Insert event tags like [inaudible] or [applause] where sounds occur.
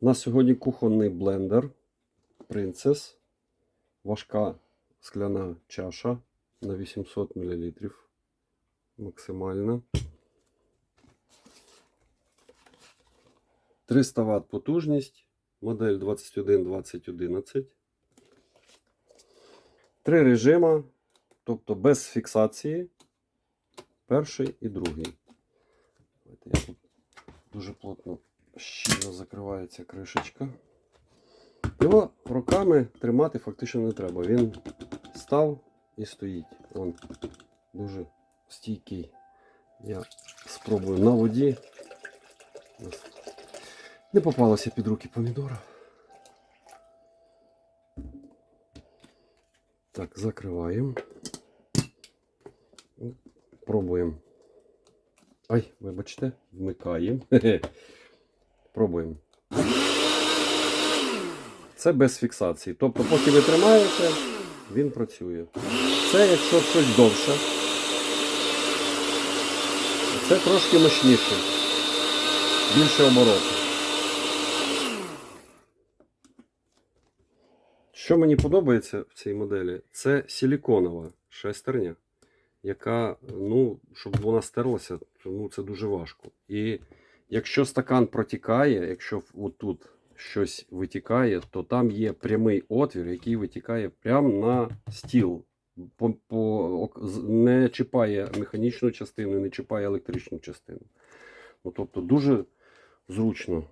У нас сьогодні кухонний блендер Princess. Важка скляна чаша на 800 мл. Максимальна. 300 Вт потужність. Модель 212011. Три режима, тобто без фіксації. Перший і другий. Я тут дуже плотно щільно закривається кришечка. Його руками тримати фактично не треба. Він став і стоїть. Він дуже стійкий. Я спробую на воді. Не попалося під руки помідора. Так, закриваємо. Пробуємо. Ай, вибачте, вмикаємо. [laughs] Пробуємо. Це без фіксації. Тобто, поки ви тримаєте, він працює. Це якщо щось довше. Це трошки мощніше. Більше оборотів. Що мені подобається в цій моделі, це силіконова шестерня, яка, ну, щоб вона стерлася, ну, це дуже важко. І якщо стакан протікає, якщо отут щось витікає, то там є прямий отвір, який витікає прямо на стіл. По, по, не чіпає механічну частину, не чіпає електричну частину. Ну, тобто дуже зручно